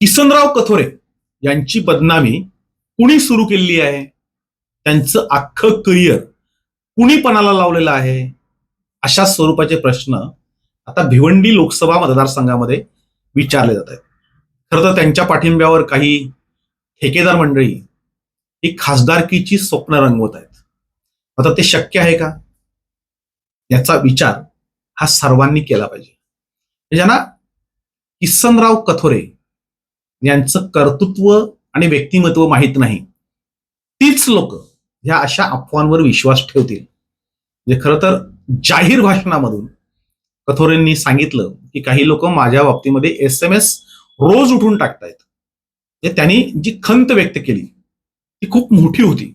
किसनराव कथोरे यांची बदनामी कुणी सुरू केलेली आहे? त्यांचं अख्खं करिअर कुणी पणाला लावलेलं आहे? अशा स्वरूपाचे प्रश्न आता भिवंडी लोकसभा मतदारसंघामध्ये विचारले जात आहेत. खरं तर त्यांच्या पाठिंब्यावर काही ठेकेदार मंडळी ही खासदारकीची स्वप्न रंगवत आहेत. आता ते शक्य आहे का? याचा विचार हा सर्वांनी केला पाहिजे. ज्यांना किसनराव कथोरे यांचं कर्तृत्व आणि व्यक्तिमत्व माहीत नाही. तीच लोक ह्या अशा अफवांवर विश्वास ठेवतील. म्हणजे खरं तर जाहीर भाषणामधून कथोरेंनी सांगितलं की काही लोक माझ्या बाबतीमध्ये एस एम एस रोज उठून टाकतायत. हे त्यांनी जी खंत व्यक्त केली ती खूप मोठी होती.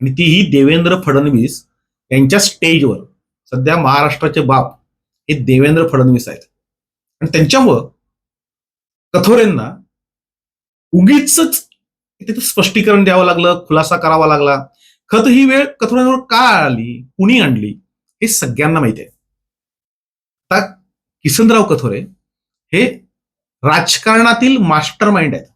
आणि तीही देवेंद्र फडणवीस यांच्या स्टेजवर. सध्या महाराष्ट्राचे बाप हे देवेंद्र फडणवीस आहेत. आणि त्यांच्यामुळं कथोरेंना उगीच तिथं स्पष्टीकरण द्यावं लागलं खुलासा करावा लागला. खत ही वेळ कथोरांवर का आली? कुणी आणली? हे सगळ्यांना माहिती आहे. आता किसनराव कथोरे हे राजकारणातील मास्टर माइंड आहेत.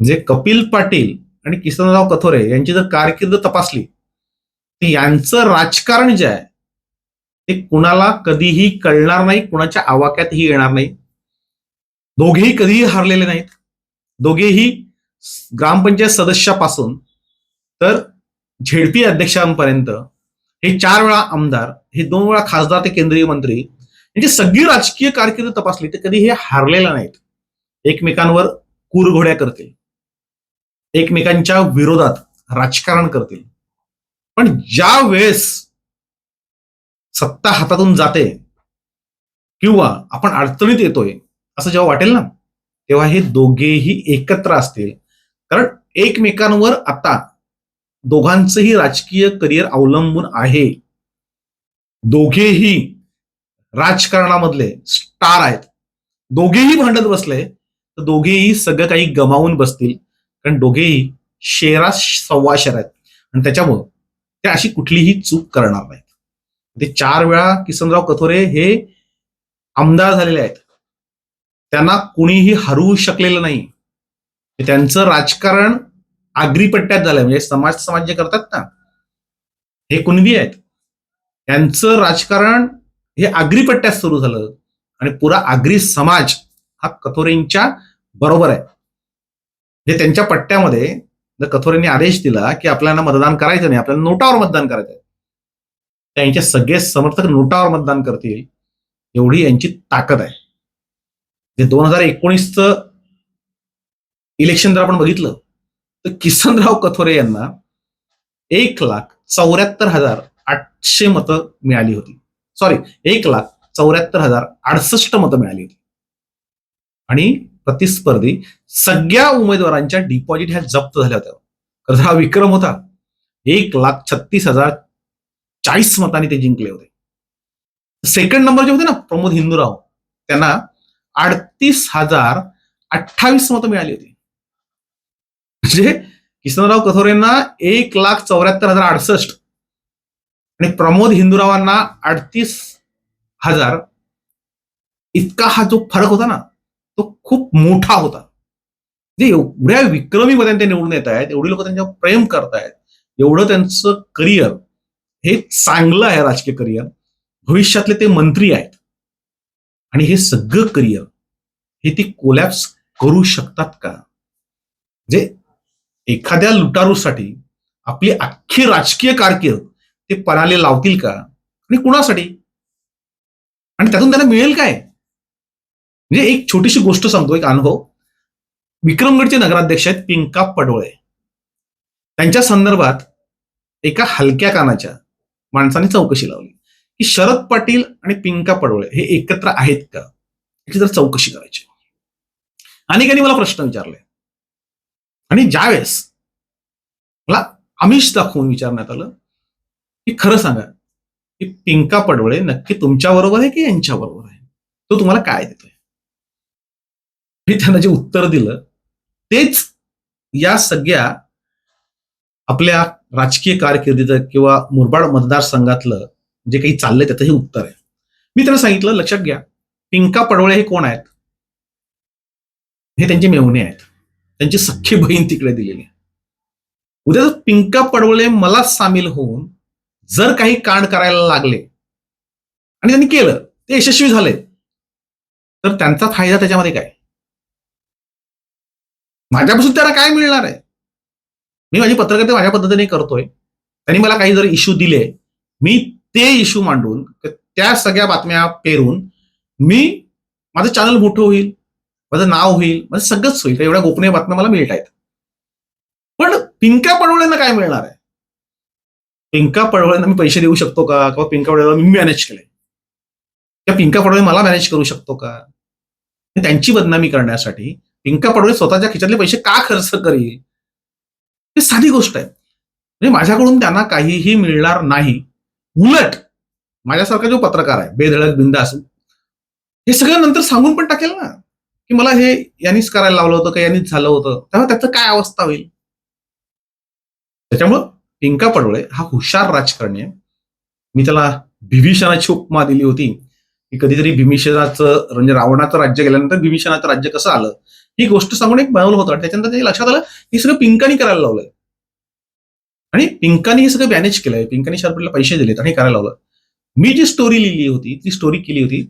म्हणजे कपिल पाटील आणि किसनराव कथोरे यांची जर कारकीर्द तपासली तर यांचं राजकारण जे आहे ते कुणाला कधीही कळणार नाही कुणाच्या आवाक्यातही येणार नाही. दोघेही कधीही हारलेले नाहीत. दोघेही ग्रामपंचायत सदस्यापासून तर झेडपी अध्यक्षांपर्यंत हे चार वेळा आमदार हे दोन वेळा खासदार ते केंद्रीय मंत्री यांची सगळी राजकीय कारकीर्द तपासली तर कधी हे हारलेले नाहीत. एकमेकांवर कुरघोड्या करतील. एकमेकांच्या विरोधात राजकारण करतील. पण ज्या वेळेस सत्ता हातातून जाते किंवा आपण अडचणीत येतोय असं जेव्हा वाटेल ना तेव्हा हे दोघेही एकत्र असतील. कारण एकमेकांवर आता दोघांचंही राजकीय करिअर अवलंबून आहे. दोघेही राजकारणामधले स्टार आहेत. दोघेही भांडत बसले तर दोघेही सगळं काही गमावून बसतील. कारण दोघेही शेरा सव्वा शेर आहेत. आणि त्याच्यामुळं ते अशी कुठलीही चूक करणार नाहीत. ते चार वेळा किसनराव कथोरे हे आमदार झालेले आहेत. त्यांना कुणीही हरवू शकलेलं नाही. त्यांचं राजकारण आग्रीपट्ट्यात झालंय. म्हणजे समाज समाज जे करतात ना हे कुणबी आहेत. त्यांचं राजकारण हे आग्रीपट्ट्यात सुरू झालं. आणि पुरा आग्री समाज हा कथोरेंच्या बरोबर आहे. म्हणजे त्यांच्या पट्ट्यामध्ये जर कथोरेंनी आदेश दिला की आपल्याला मतदान करायचं नाही. आपल्याला नोटावर मतदान करायचं आहे. त्यांचे सगळे समर्थक नोटावर मतदान करतील. एवढी यांची ताकद आहे. दोन हजार एकोणीसचं इलेक्शन जर आपण बघितलं तर किसनराव कथोरे यांना एक लाख चौऱ्याहत्तर हजार आठशे मतं मिळाली होती. सॉरी एक लाख चौऱ्याहत्तर हजार अडसष्ट मतं मिळाली होती. आणि प्रतिस्पर्धी सगळ्या उमेदवारांच्या डिपॉझिट ह्या जप्त झाल्या होत्या. खरं हा विक्रम होता. एक लाख छत्तीस हजार चाळीस मतांनी ते जिंकले होते. सेकंड नंबरचे होते ना प्रमोद हिंदूराव त्यांना अडतीस हजार अठ्ठावीस मतं मिळाली होती. म्हणजे किसनराव कथोरेंना एक लाख चौऱ्याहत्तर हजार अडसष्ट आणि प्रमोद हिंदुरावांना अडतीस हजार इतका हा जो फरक होता ना तो खूप मोठा होता. जे एवढ्या विक्रमी मध्ये ते निवडून येत आहेत एवढी लोक त्यांच्यावर प्रेम करतायत एवढं त्यांचं करिअर हे चांगलं आहे राजकीय करिअर. भविष्यातले ते मंत्री आहेत. आणि हे सगळं करिअर हे ती कोलॅप्स करू शकतात का? जे एखाद्या लुटारूसाठी आपली अख्खी राजकीय कारकीर्द ते पणाले लावतील का? आणि कुणासाठी? आणि त्यातून त्यांना मिळेल काय? म्हणजे एक छोटीशी गोष्ट सांगतो एक अनुभव. विक्रमगडचे नगराध्यक्ष आहेत पिंका पडोळे त्यांच्या संदर्भात एका हलक्या कानाच्या माणसाने चौकशी लावली. की शरद पाटील आणि पिंका पडवळे हे एकत्र आहेत का? याची जर चौकशी करायची. अनेकांनी मला प्रश्न विचारले. आणि ज्यावेळेस मला आमिष दाखवून विचारण्यात आलं की खरं सांगा की पिंका पडवळे नक्की तुमच्या बरोबर आहे की यांच्या बरोबर आहे? तो तुम्हाला काय देतोय? मी त्यांना जे उत्तर दिलं तेच या सगळ्या आपल्या राजकीय कारकिर्दीचं किंवा मुरबाड मतदारसंघातलं जे काही चाललंय त्याचं हे उत्तर आहे. मी त्यांना सांगितलं लक्षात घ्या पिंका पडवळे हे कोण आहेत? हे त्यांचे मेवणे आहेत. त्यांची सख्खी बहीण तिकडे दिलेली आहे. उद्या जर पिंका पडवळे मला सामील होऊन जर काही कांड करायला लागले आणि त्यांनी केलं ते यशस्वी झाले तर त्यांचा फायदा त्याच्यामध्ये काय? माझ्यापासून त्याला काय मिळणार आहे? मी माझी पत्रकारिता माझ्या पद्धतीने करतोय. त्यांनी मला काही जर इश्यू दिले मी ते इश्यू मांडून त्या सगळ्या बातम्या पेरून मी माझं चॅनल मोठं होईल माझं नाव होईल माझं सगळंच होईल. एवढ्या गोपनीय बातम्या मला मिळत आहेत. पण पिंका पडवळ्यांना काय मिळणार आहे? पिंका पडवळ्यांना मी पैसे देऊ शकतो का? किंवा पिंका पडवळ्याला मी मॅनेज केलंय त्या पिंका पडवळे मला मॅनेज करू शकतो का? त्यांची बदनामी करण्यासाठी पिंका पडवळे स्वतःच्या खिशातले पैसे का खर्च करील? ही साधी गोष्ट आहे. म्हणजे माझ्याकडून त्यांना काहीही मिळणार नाही. उलट माझ्यासारखा जो पत्रकार आहे बेधडक बिंदास हे सगळं नंतर सांगून पण टाकेल ना की मला हे यांनीच करायला लावलं होतं का यांनीच झालं होतं तेव्हा त्याचं काय अवस्था होईल? त्याच्यामुळं पिंका पडवळे हा हुशार राजकारणी आहे. मी त्याला भीभीषणाची उपमा दिली होती की कधीतरी भीमिषणाचं म्हणजे रावणाचं राज्य गेल्यानंतर भीमिषणाचं राज्य कसं आलं ही गोष्ट सांगून एक बनवलं होतं. त्याच्यानंतर ते लक्षात आलं हे सगळं पिंकानी करायला लावलंय. आणि पिंकानी हे सगळं मॅनेज केलंय. पिंकाने शार्पीला पैसे दिलेत आणि करायला लावलं. मी जी स्टोरी लिहिली होती ती स्टोरी केली होती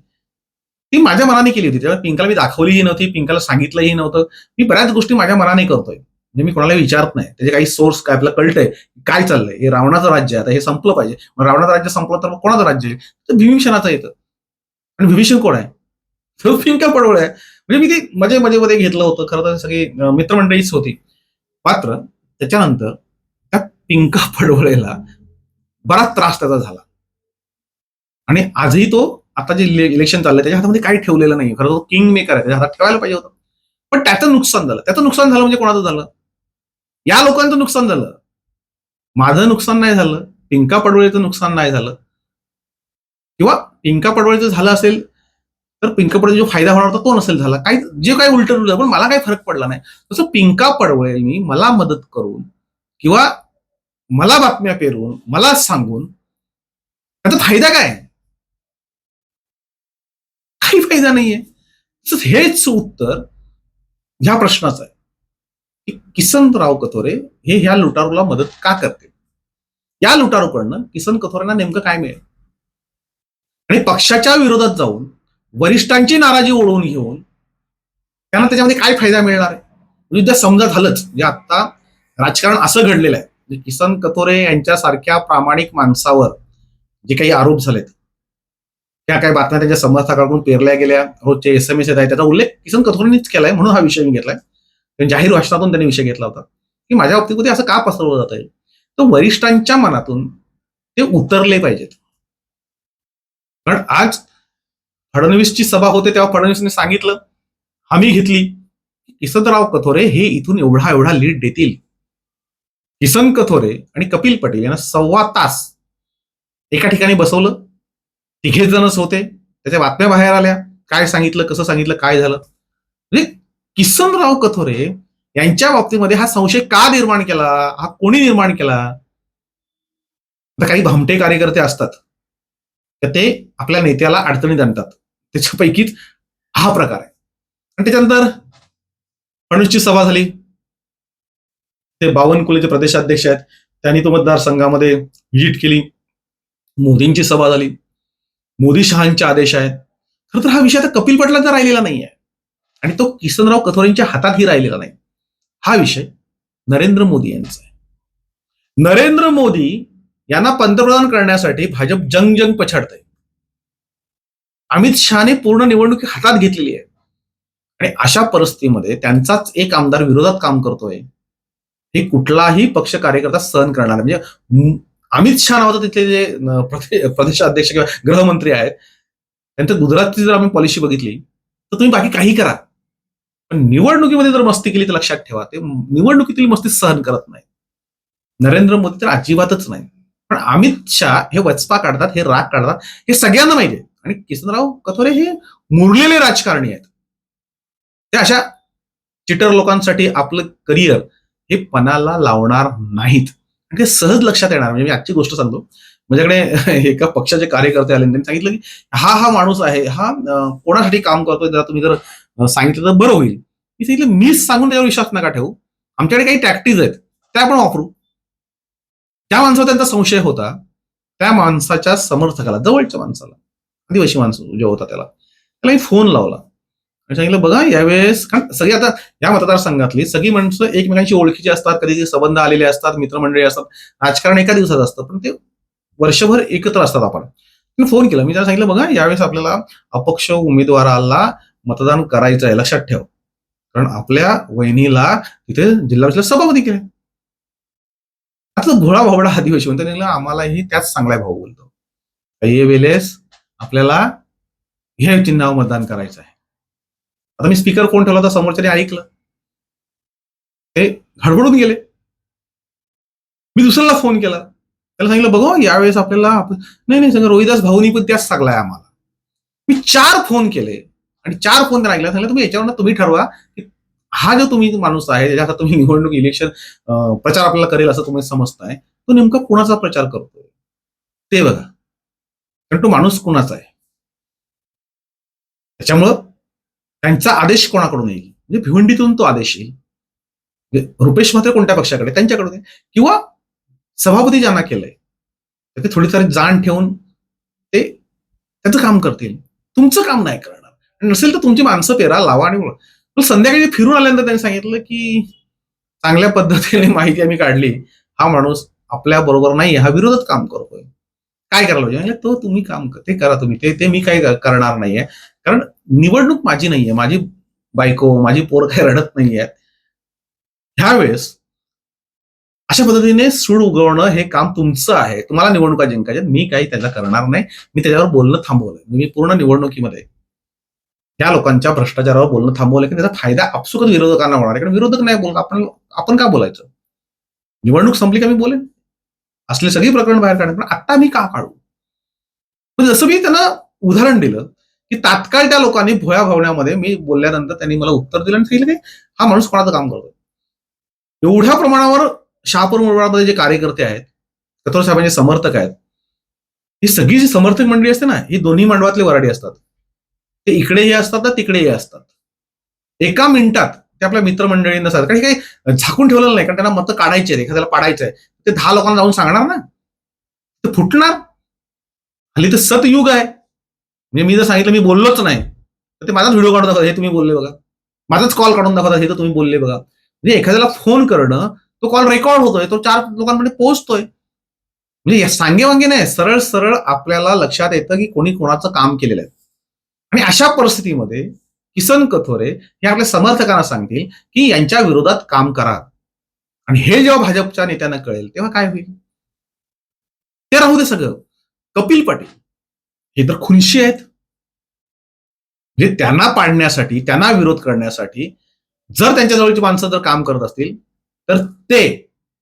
ती माझ्या मनाने केली होती. तेव्हा पिंकाला मी दाखवलीही नव्हती पिंकाला सांगितलंही नव्हतं. मी बऱ्याच गोष्टी माझ्या मनाने करतोय. म्हणजे मी कोणाला विचारत नाही. त्याचे काही सोर्स काय आपल्याला कळतंय काय चाललंय. हे रावणाचं राज्य आहे. आता हे संपलं पाहिजे. मग रावणाचं राज्य संपलं तर मग कोणाचं राज्य आहे? तर विभीषणाचं येतं. आणि विभीषण कोण आहे? तो पिंका पडवळ आहे. म्हणजे मी ते मजे मजेमध्ये घेतलं होतं. खरं तर सगळी मित्रमंडळीच होती. मात्र त्याच्यानंतर पिंका पडवळेला बराच त्रास त्याचा झाला. आणि आजही तो आता जे इलेक्शन चाललंय त्याच्या हातामध्ये काही ठेवलेलं नाही खरं तो किंग मेकर आहे त्याच्या हातात ठेवायला पाहिजे होतं. पण त्याचं नुकसान झालं. त्याचं नुकसान झालं म्हणजे कोणाचं झालं? या लोकांचं नुकसान झालं. माझं नुकसान नाही झालं. पिंका पडवळेचं नुकसान नाही झालं. किंवा पिंका पडवळेचं झालं असेल तर पिंका पडवळे जो फायदा होणार होता तो नसेल झाला. काही जे काही उलट पण मला काही फरक पडला नाही. तसं पिंका पडवळेंनी मला मदत करून किंवा मला बातम्या पेरून मला सांगून त्याचा फायदा काय? आहे? काही फायदा नाहीये. हेच उत्तर ह्या प्रश्नाचं आहे. की किसनराव कथोरे हे ह्या लुटारूला मदत का करते या लुटारूकडनं किसन कथोरेंना नेमकं काय मिळेल? आणि पक्षाच्या विरोधात जाऊन वरिष्ठांची नाराजी ओढवून घेऊन त्यांना त्याच्यामध्ये काय फायदा मिळणार आहे? म्हणजे समजा झालंच. म्हणजे आता राजकारण असं घडलेलं आहे. म्हणजे किसन कथोरे यांच्यासारख्या प्रामाणिक माणसावर जे काही आरोप झालेत त्या काही बातम्या त्यांच्या समर्थकाकडून पेरल्या गेल्या. रोजचे एस एम एस येत आहेत त्याचा उल्लेख किसन कथोरेंनीच केलाय म्हणून हा विषय मी घेतलाय. जाहीर भाषणातून त्यांनी विषय घेतला होता. की माझ्या बाबतीमध्ये असं का पसरवलं जात आहे तर वरिष्ठांच्या मनातून ते उतरले पाहिजेत. कारण आज फडणवीसची सभा होते तेव्हा फडणवीसने सांगितलं हमी घेतली. किसनराव कथोरे हे इथून एवढा एवढा लीड देतील. किसन कथोरे आणि कपिल पटेल यांना सव्वा तास एका ठिकाणी बसवलं. तिघे जणच होते. त्याच्या बातम्या बाहेर आल्या. काय सांगितलं कसं सांगितलं काय झालं? म्हणजे किसनराव कथोरे यांच्या बाबतीमध्ये हा संशय का निर्माण केला? हा कोणी निर्माण केला? आता काही भामटे कार्यकर्ते असतात. तर ते आपल्या नेत्याला अडचणीत आणतात. त्याच्यापैकीच हा प्रकार आहे. आणि त्याच्यानंतर फडणवीसची सभा झाली. ते बावनकुलेचे प्रदेशाध्यक्ष आहेत. त्यांनी तो मतदारसंघामध्ये व्हिजिट केली. मोदींची सभा झाली. मोदी शहांचे आदेश आहेत. खरं तर हा विषय आता कपिल पटलांचा राहिलेला नाही आहे आणि तो किसनराव कथोरेंच्या हातातही राहिलेला नाही. हा विषय नरेंद्र मोदी यांचा आहे. नरेंद्र मोदी यांना पंतप्रधान करण्यासाठी भाजप जंग जंग पछाडतंय. अमित शहाने पूर्ण निवडणुकी हातात घेतलेली आहे. आणि अशा परिस्थितीमध्ये त्यांचाच एक आमदार विरोधात काम करतोय. हे कुठलाही पक्ष कार्यकर्ता सहन करणार म्हणजे अमित शहा नावाचं तिथले जे प्रदेशाध्यक्ष किंवा गृहमंत्री आहेत त्यांच्या गुजरातची जर आम्ही पॉलिसी बघितली तर तुम्ही बाकी काही करा. पण निवडणुकीमध्ये जर मस्ती केली तर लक्षात ठेवा ते निवडणुकीतील मस्ती सहन करत नाही. नरेंद्र मोदी तर अजिबातच नाही. पण अमित शहा हे वचपा काढतात हे राग काढतात हे सगळ्यांना माहिती आहे. आणि किसनराव कथोरे हे मुरलेले राजकारणी आहेत. ते अशा चिटर लोकांसाठी आपलं करिअर हे पणाला लावणार नाहीत. आणि ते सहज लक्षात येणार. म्हणजे मी आजची गोष्ट सांगतो. माझ्याकडे एका पक्षाचे कार्यकर्ते आले त्यांनी सांगितलं की हा हा माणूस आहे हा कोणासाठी काम करतोय? त्याला तुम्ही जर सांगितलं तर बरं होईल. मी सांगितलं मीच सांगून त्याच्यावर विश्वास नका ठेवू. आमच्याकडे काही टॅक्टिस आहेत. त्या आपण वापरू. त्या माणसावर त्यांचा संशय होता. त्या माणसाच्या समर्थकाला जवळच्या माणसाला आदिवासी माणसं जो होता त्याला त्याला मी फोन लावला. आणि सांगितलं बघा यावेळेस कारण सगळी आता या मतदारसंघातली सगळी माणसं एकमेकांची ओळखीची असतात कधी संबंध आलेले असतात मित्रमंडळी असतात राजकारण एका दिवसात असतं पण ते वर्षभर एकत्र असतात आपण. मी फोन केला मी त्याला सांगितलं बघा यावेळेस आपल्याला अपक्ष उमेदवाराला मतदान करायचं आहे लक्षात ठेव. कारण आपल्या वहिनीला तिथे जिल्हा परिषद सभापती केले. आता भोळा भावडा अधिवेशन म्हणतो आम्हालाही त्याच चांगला भाऊ बोलतो. काही वेळेस आपल्याला हे चिन्हावर मतदान करायचं आहे. आता मी स्पीकर कोण ठेवला तर समोरच्याने ऐकलं. ते हडबडून गेले. मी दुसऱ्याला फोन केला. त्याला सांगितलं बघा यावेळेस आपल्याला नाही नाही सगळं रोहिदास भाऊनी पण त्याच सांगलाय आम्हाला. मी चार फोन केले. आणि चार फोन त्यांना ऐकला. सांगितलं तुम्ही याच्यावर तुम्ही ठरवा की हा जो तुम्ही माणूस आहे ज्याचा तुम्ही निवडणूक इलेक्शन प्रचार आपल्याला करेल असं तुम्ही समजताय तो नेमका कुणाचा प्रचार करतोय? ते बघा. कारण तो माणूस कुणाचा आहे? त्याच्यामुळं त्यांचा आदेश कोणाकडून येईल? म्हणजे भिवंडीतून तो आदेश येईल. म्हणजे रुपेश मात्र कोणत्या पक्षाकडे? त्यांच्याकडून येईल. किंवा सभापती ज्यांना केलंय तर ते थोडी जाण ठेवून ते त्याचं काम करतील. तुमचं काम नाही करणार. आणि नसेल तर तुमची माणसं पेरा लावा आणि संध्याकाळी फिरून आल्यानंतर त्यांनी सांगितलं की चांगल्या पद्धतीने माहिती आम्ही काढली. हा माणूस आपल्या बरोबर नाही हा विरोधात काम करतोय. काय करायला पाहिजे? म्हणजे तो तुम्ही काम ते करा तुम्ही. ते ते मी काही करणार नाहीये. कारण निवडणूक माझी नाहीये माझी बायको माझी पोर काही रडत नाहीये ह्यावेळेस अशा पद्धतीने सूड उगवणं हे काम तुमचं आहे. तुम्हाला निवडणुका जिंकायच्या मी काही त्याला करणार नाही. मी त्याच्यावर बोलणं थांबवलंय. मी पूर्ण निवडणुकीमध्ये या लोकांच्या भ्रष्टाचारावर बोलणं थांबवलं की त्याचा फायदा आपसुकत विरोधकांना होणार आहे. कारण विरोधक नाही बोलत आपण आपण का बोलायचं? निवडणूक संपली का मी बोलेन? असले सगळी प्रकरण बाहेर काढणार पण आता मी का काढू? पण जसं मी त्यांना उदाहरण दिलं की तात्काळ त्या लोकांनी भोया भावण्यामध्ये मी बोलल्यानंतर त्यांनी मला उत्तर दिलं आणि सांगितलं की हा माणूस कोणाचं काम करतोय? एवढ्या प्रमाणावर शहापूर मुरबाडमध्ये जे कार्यकर्ते आहेत कथोर साहेबांचे समर्थक आहेत ही सगळी जी समर्थक मंडळी असते ना ही दोन्ही मांडवातले वराडी असतात. ते इकडेही असतात ना तिकडेही असतात. एका मिनिटात ते आपल्या मित्रमंडळी नसतात कारण हे काही झाकून ठेवलेलं नाही कारण त्यांना मतं काढायचे आहेत एखाद्याला पाडायचं आहे. ते दहा लोकांना जाऊन सांगणार ना? ते फुटणार. हल्ली तर सतयुग आहे. म्हणजे मी जर सांगितलं मी बोललोच नाही तर ते माझाच व्हिडिओ काढून दाखवतात. हे तुम्ही बोलले बघा. माझाच कॉल काढून दाखवतात. हे तर तुम्ही बोलले बघा. म्हणजे एखाद्याला फोन करणं तो कॉल रेकॉर्ड होतोय. तो चार लोकांमध्ये पोहोचतोय. म्हणजे सांगे वांगे नाही सरळ सरळ आपल्याला लक्षात येतं की कोणी कोणाचं काम केलेलं आहे. आणि अशा परिस्थितीमध्ये किसन कथोरे हे आपल्या समर्थकांना सांगतील की यांच्या विरोधात काम करा. आणि हे जेव्हा भाजपच्या नेत्यांना कळेल तेव्हा काय होईल? ते राहू दे सगळं. कपिल पाटील हे तर खुनशी आहेत. म्हणजे त्यांना पाडण्यासाठी त्यांना विरोध करण्यासाठी जर त्यांच्या जवळची माणसं जर काम करत असतील तर ते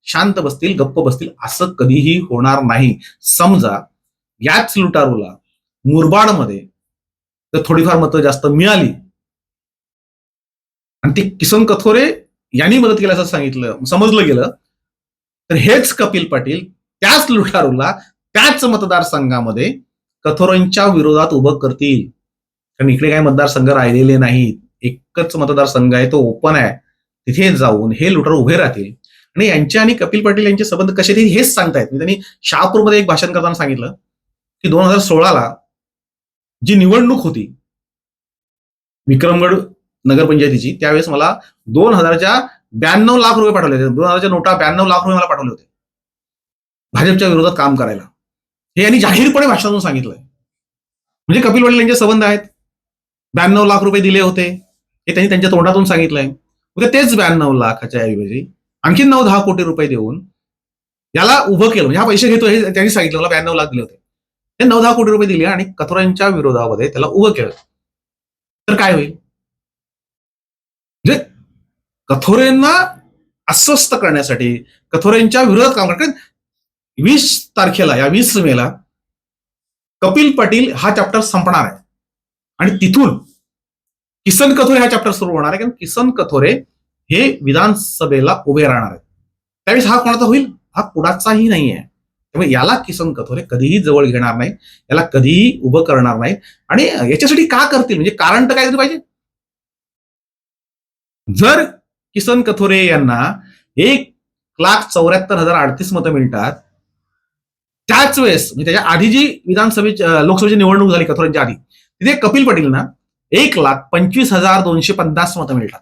शांत बसतील गप्प बसतील असं कधीही होणार नाही. समजा याच लुटारूला मुरबाडमध्ये तर थोडीफार मतं जास्त मिळाली. आणि ती किसन कथोरे यांनी मदत केल्याचं सांगितलं समजलं गेलं. तर हेच कपिल पाटील त्याच लुटारूला त्याच मतदारसंघामध्ये कथोरेंच्या विरोधात उभं करतील. कारण इकडे काही मतदारसंघ राहिलेले नाहीत. एकच मतदारसंघ आहे तो ओपन आहे. तिथे जाऊन हे लुटर उभे राहतील. आणि यांचे आणि कपिल पाटील यांचे संबंध कसे ते हेच सांगतायत. मी त्यांनी शहापूरमध्ये एक भाषण करताना सांगितलं की दोन हजार सोळाला जी निवडणूक होती विक्रमगड नगरपंचायतीची त्यावेळेस मला दोन हजारच्या ब्याण्णव लाख रुपये पाठवले होते. दोन हजारच्या नोटा ब्याण्णव लाख रुपये मला पाठवले होते. भाजपच्या विरोधात काम करायला. हे यांनी जाहीरपणे भाषणातून सांगितलंय. म्हणजे कपिल पाटील यांचे संबंध आहेत. ब्याण्णव लाख रुपये दिले होते. हे त्यांनी त्यांच्या तोंडातून सांगितलंय. उद्या तेच ब्याण्णव लाखाच्या ऐवजी आणखी नऊ दहा कोटी रुपये देऊन याला उभं केलं. म्हणजे हा पैसे घेतो हे त्यांनी सांगितलं मला ब्याण्णव लाख दिले होते. ते नऊ दहा कोटी रुपये दिले आणि कथोरांच्या विरोधामध्ये त्याला उभं केलं. तर काय होईल? म्हणजे कथोरेंना अस्वस्थ करण्यासाठी कथोरेंच्या विरोधात काम करण्यात वीस तारखेला या वीस मेला कपिल पाटील हा चॅप्टर संपणार आहे. आणि तिथून किसन कथोरे हा चॅप्टर सुरू होणार आहे. कारण किसन कथोरे हे विधानसभेला उभे राहणार आहेत. त्यावेळेस हा कोणाचा होईल? हा कुणाचाही नाही आहे त्यामुळे याला किसन कथोरे कधीही जवळ घेणार नाही याला कधीही उभं करणार नाही आणि याच्यासाठी का करतील? म्हणजे कारण तर काहीतरी पाहिजे? जर किसन कथोरे यांना एक लाख चौऱ्याहत्तर हजार अडतीस मतं मिळतात त्याच वेळेस म्हणजे त्याच्या आधी जी विधानसभेची लोकसभेची निवडणूक झाली कथोरेंच्या आधी तिथे कपिल पटेलना एक लाख पंचवीस हजार दोनशे पन्नास मतं मिळतात.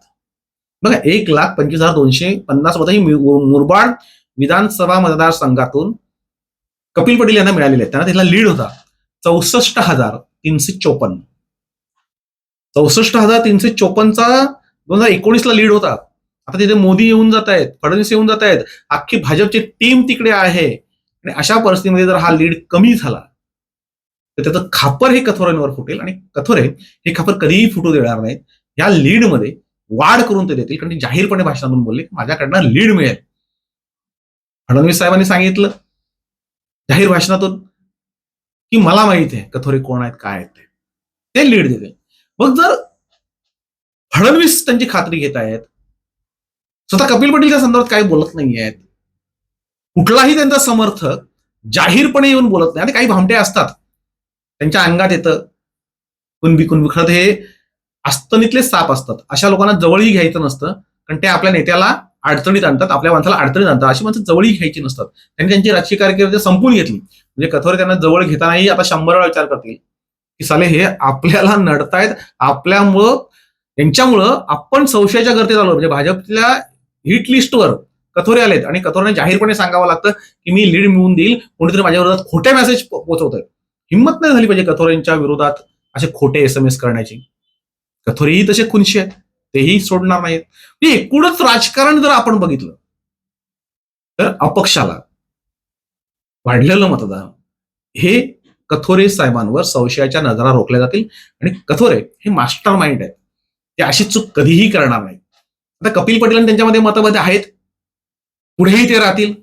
बघा एक लाख पंचवीस हजार दोनशे पन्नास मतं ही मुरबाड विधानसभा मतदारसंघातून कपिल पटेल यांना मिळालेले आहेत. त्यांना त्याला लीड होता चौसष्ट हजार तीनशे चोपन्न. चौसष्ट हजार तीनशे चोपन्नचा दोन हजार एकोणीसला लीड होता. आता तिथे मोदी येऊन जात आहेत फडणवीस येऊन जात आहेत अख्खी भाजपची टीम तिकडे आहे. आणि अशा परिस्थितीमध्ये जर हा लीड कमी झाला तर त्याचं खापर हे कथोऱ्यांवर फुटेल आणि कथोरे हे खापर कधीही फुटू देणार नाहीत. या लीडमध्ये वाढ करून ते देतील. कारण ते जाहीरपणे भाषणातून बोलले की माझ्याकडनं लीड मिळेल. फडणवीस साहेबांनी सांगितलं जाहीर भाषणातून की मला माहीत आहे कथोरे कोण आहेत काय आहेत ते. ते लीड देते मग जर फडणवीस त्यांची खात्री घेत आहेत स्वतः कपिल पटेलच्या संदर्भात काही बोलत नाही आहेत कुठलाही त्यांचा समर्थक जाहीरपणे येऊन बोलत नाही. आणि काही भामटे असतात. त्यांच्या अंगात येतं. कुणबी कुणबी. खरं हे अस्तनीतले साप असतात. अशा लोकांना जवळही घ्यायचं नसतं. कारण ते आपल्या नेत्याला अडचणीत आणतात आपल्या माणसाला अडचणीत आणतात. अशी माणसं जवळही घ्यायची नसतात. त्यांनी त्यांची राजकीय कारकीर्द संपून घेतली. म्हणजे कथोरे त्यांना जवळ घेतानाही आता शंभर वेळा विचार करतील की साले हे आपल्याला नडतायत. आपल्यामुळं यांच्यामुळं आपण संशयाच्या गर्दीत आलो. म्हणजे भाजपच्या हिट लिस्टवर कथोरे आलेत. आणि कथोरेने जाहीरपणे सांगावं लागतं की मी लीड मिळवून देईल. कोणीतरी माझ्या विरोधात खोट्या मेसेज पोहोचवत आहे हिंमत नाही झाली पाहिजे कथोरेंच्या विरोधात असे खोटे एस एम एस करण्याची. कथोरेही तसे खुनशी आहेत तेही सोडणार नाहीत. म्हणजे एकूणच राजकारण जर आपण बघितलं तर अपक्षाला वाढलेलं मतदान हे कथोरे साहेबांवर संशयाच्या नजरा रोखल्या जातील आणि कथोरे हे मास्टर माइंड आहेत. ते अशी चूक कधीही करणार नाही आता कपिल पटेल आणि त्यांच्यामध्ये मतभेद आहेत. पुढेही ते राहतील.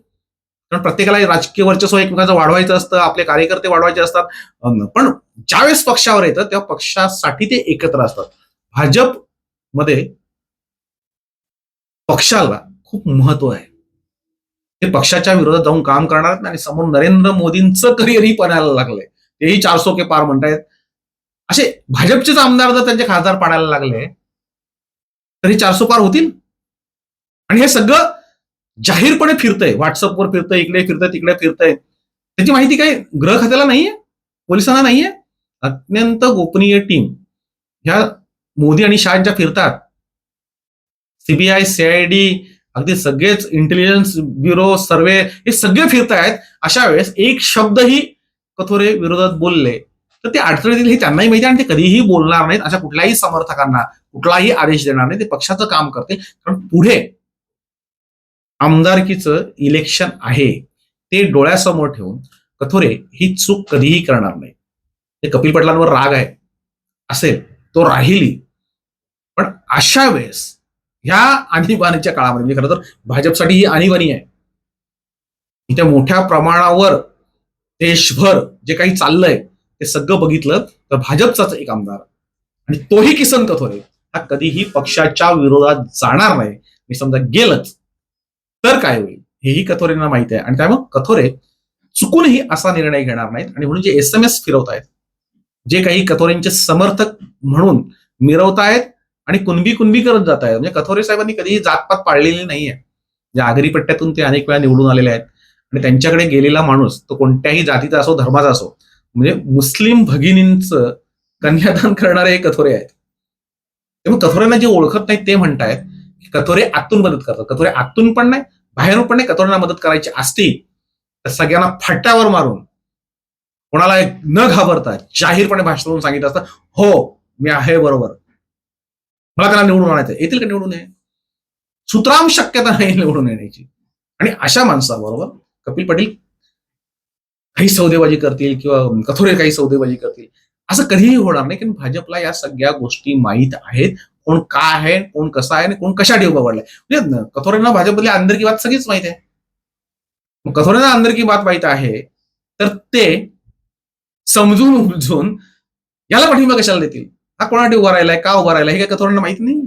कारण प्रत्येकाला राजकीय वर्चस्व एकमेकांचं वाढवायचं असतं आपले कार्यकर्ते वाढवायचे असतात. पण ज्यावेळेस पक्षावर येतं तेव्हा पक्षासाठी ते एकत्र असतात. भाजपमध्ये पक्षाला खूप महत्त्व आहे. ते पक्षाच्या विरोधात जाऊन काम करणार आणि समोर नरेंद्र मोदींचं करिअरही पणायला लागलंय. तेही चारसो के पार म्हणतायत. असे भाजपचेच आमदार जर त्यांचे खासदार पाडायला लागले तर हे चारसो पार होतील. आणि हे सगळं जाहीरपणे फिरतंय. व्हॉट्सअपवर फिरतंय इकडे फिरतंय तिकडे फिरतंय. त्याची माहिती काही गृह खात्याला नाहीये पोलिसांना नाहीये. अत्यंत गोपनीय टीम ह्या मोदी आणि शहा फिरतात सीबीआय सीआयडी अगदी सगळेच इंटेलिजन्स ब्युरो सर्वे हे सगळे फिरतायत. अशा वेळेस एक शब्दही कथोरे विरोधात बोलले. तर ते अडचणीतील हे त्यांनाही माहिती आणि ते कधीही बोलणार नाहीत अशा कुठल्याही समर्थकांना कुठलाही आदेश देणार नाही ते पक्षाचं काम करते कारण पुढे आमदारकीचं इलेक्शन आहे ते डोळ्यासमोर ठेवून कथोरे ही चूक कधीही करणार नाही. ते कपिल पटलांवर राग आहे असेल तो राहिली. पण अशा वेळेस ह्या आणीबाणीच्या काळामध्ये म्हणजे खरं तर भाजपसाठी ही आणीबाणी आहे. इथे मोठ्या प्रमाणावर देशभर जे काही चाललंय ते सगळं बघितलं तर भाजपचाच एक आमदार. आणि तोही किसन कथोरे हा कधीही पक्षाच्या विरोधात जाणार नाही. मी समजा गेलंच तर काय होईल? हेही कथोरेंना माहिती आहे. आणि त्यामुळे कथोरे चुकूनही असा निर्णय घेणार नाहीत. आणि म्हणून जे एस एम एस फिरवत आहेत जे काही कथोरेंचे समर्थक म्हणून मिरवतायत आणि कुणबी कुणबी करत जात आहेत म्हणजे कथोरे साहेबांनी कधीही जातपात पाळलेली नाहीये. जे आगरी पट्ट्यातून ते अनेक वेळा निवडून आलेले आहेत. आणि त्यांच्याकडे गेलेला माणूस तो कोणत्याही जातीचा असो धर्माचा असो म्हणजे मुस्लिम भगिनींचं कन्यादान करणारे हे कथोरे आहेत. त्यामुळे कथोऱ्यांना जे ओळखत नाहीत ते म्हणतायत कथोरे आतून मदत करतात. कथोरे आतून पण नाही बाहेरून पण नाही कथोऱ्यांना मदत करायची असती तर सगळ्यांना फट्ट्यावर मारून कोणाला एक न घाबरता जाहीरपणे भाषणातून सांगितलं असतं हो मी आहे बरोबर. मला त्यांना निवडून आणायचं येतील का निवडून ये सुतराम शक्यता नाही निवडून येण्याची. आणि अशा माणसाबरोबर कपिल पाटील काही सौदेबाजी करतील किंवा कथोरे काही सौदेबाजी करतील. असं कधीही होणार नाही कारण भाजपला या सगळ्या गोष्टी माहीत आहेत. कोण काय आहे कोण कसा आहे आणि कोण कशासाठी उभा पडलाय म्हणजे कथोरेंना भाजपमधली अंदरकी बात सगळीच माहिती आहे. मग कथोरेंना अंदरकी बात माहीत आहे तर ते समजून उमजून याला पाठिंबा कशाला देतील? हा कोणासाठी उभा राहिलाय का उभा राहिलाय हे काय कथोरांना माहीत नाही.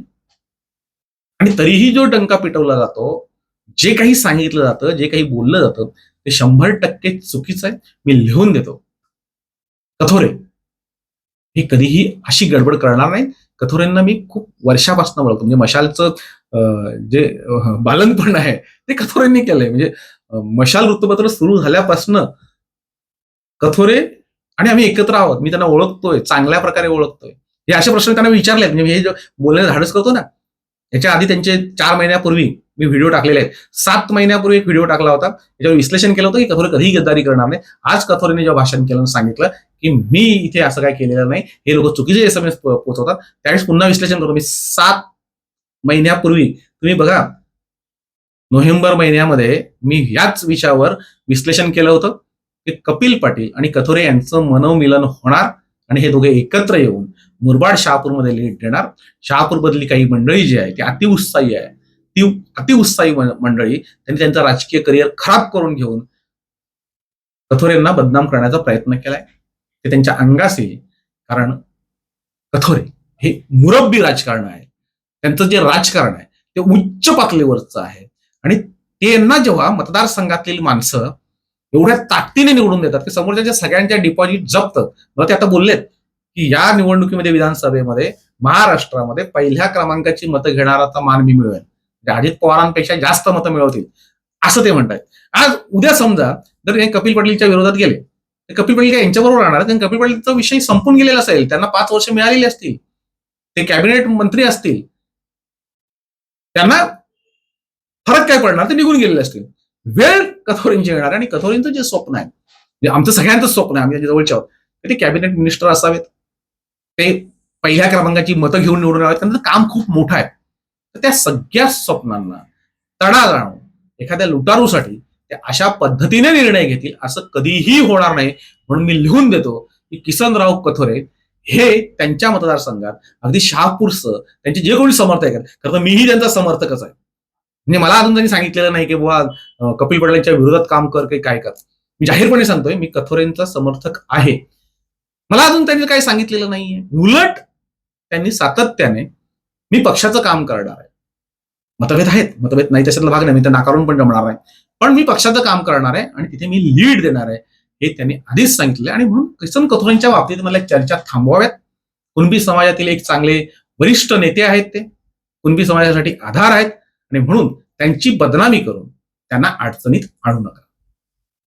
आणि तरीही जो डंका पिटवला जातो जे काही सांगितलं जातं जे काही बोललं जातं ते शंभर टक्के चुकीचं आहे. मी लिहून देतो. कथोरे हे कधीही अशी गडबड करणार नाही कथोरेंना मी खूप वर्षापासून ओळखतो. म्हणजे मशालचं जे बालनपण आहे ते कथोरेंनी केलंय. म्हणजे मशाल वृत्तपत्र सुरू झाल्यापासनं कथोरे आणि आम्ही एकत्र आहोत. मी त्यांना ओळखतोय चांगल्या प्रकारे ओळखतोय. हे असे प्रश्न त्यांना विचारले म्हणजे हे जे बोलण्याचं धाडस करतो ना याच्या आधी त्यांचे चार महिन्यापूर्वी मी व्हिडिओ टाकलेले आहेत. सात महिन्यापूर्वी एक व्हिडिओ टाकला होता. त्याच्यावर विश्लेषण केलं होतं की कथोरे कधीही गद्दारी करणार नाही. आज कथोरेने जेव्हा भाषण केलं सांगितलं की मी इथे असं काय केलेलं नाही हे लोक चुकीचे एस एम एस पोहोचवतात त्यावेळेस पुन्हा विश्लेषण करतो मी सात महिन्यापूर्वी तुम्ही बघा नोव्हेंबर महिन्यामध्ये मी याच विषयावर विश्लेषण केलं होतं की कपिल पाटील आणि कथोरे यांचं मनोमिलन होणार आणि हे दोघे एकत्र येऊन मुरबाड शहापूरमध्ये लीड देणार. शहापूरमधली काही मंडळी जी आहे ती अतिउत्साही आहे ती अतिउत्साही मंडळी त्यांनी त्यांचं राजकीय करिअर खराब करून घेऊन कथोरेंना बदनाम करण्याचा प्रयत्न केलाय. ते त्यांच्या अंगास येईल. कारण कथोरे हे मुरब्बी राजकारण आहे. त्यांचं जे राजकारण आहे ते उच्च पातळीवरचं आहे. आणि त्यांना जेव्हा मतदारसंघातील माणसं एवढ्या ताकदीने निवडून देतात की समोरच्या सगळ्यांच्या डिपॉझिट जप्त. मला ते आता बोललेत की या निवडणुकीमध्ये विधानसभेमध्ये महाराष्ट्रामध्ये पहिल्या क्रमांकाची मतं घेणाराचा मान मी मिळवेल. म्हणजे अजित पवारांपेक्षा जास्त मतं मिळवतील. असं ते म्हणतात आज उद्या समजा जर हे कपिल पाटीलच्या विरोधात गेले तर कपिल पाटील काय यांच्याबरोबर राहणार कारण कपिल पाटीलचा विषय संपून गेलेला असेल त्यांना पाच वर्ष मिळालेली असतील. ते कॅबिनेट मंत्री असतील. त्यांना फरक काय पडणार? ते निघून गेलेले असतील. वेळ कथोरींची येणार आणि कथोरींचं जे स्वप्न आहे म्हणजे आमचं सगळ्यांचं स्वप्न आहे आम्ही जवळच्या आहोत ते कॅबिनेट मिनिस्टर असावेत. ते पहिल्या क्रमांकाची मतं घेऊन निवडून यावेत त्यांचं काम खूप मोठं आहे. तर त्या सगळ्या स्वप्नांना तडा जाणून एखाद्या लुटारूसाठी ते अशा पद्धतीने निर्णय घेतील असं कधीही होणार नाही म्हणून मी लिहून देतो की किसनराव कथोरे हे त्यांच्या मतदारसंघात अगदी शहापूरचं त्यांचे जे कोणी समर्थक आहेत खरं तर मीही त्यांचा समर्थकच आहे. म्हणजे मला अजून त्यांनी सांगितलेलं नाही की बुवा कपिल पटेलांच्या विरोधात काम कर की काय कर. मी जाहीरपणे सांगतोय मी कथोरेंचा समर्थक आहे. मला अजून त्यांनी काही सांगितलेलं नाहीये. उलट त्यांनी सातत्याने मी पक्षाचं काम करणार आहे. मतभेद आहेत. मतभेद नाही त्याच्यातला भाग नाही. मी ते नाकारून पण जमणार आहे पण मी पक्षाचं काम करणार आहे आणि तिथे मी लीड देणार आहे हे त्यांनी आधीच सांगितले आणि म्हणून किसन कथोरेंच्या बाबतीत मला चर्चा थांबवाव्यात. कुणबी समाजातील एक चांगले वरिष्ठ नेते आहेत ते. कुणबी समाजासाठी आधार आहेत. आणि म्हणून त्यांची बदनामी करून त्यांना अडचणीत आणू नका.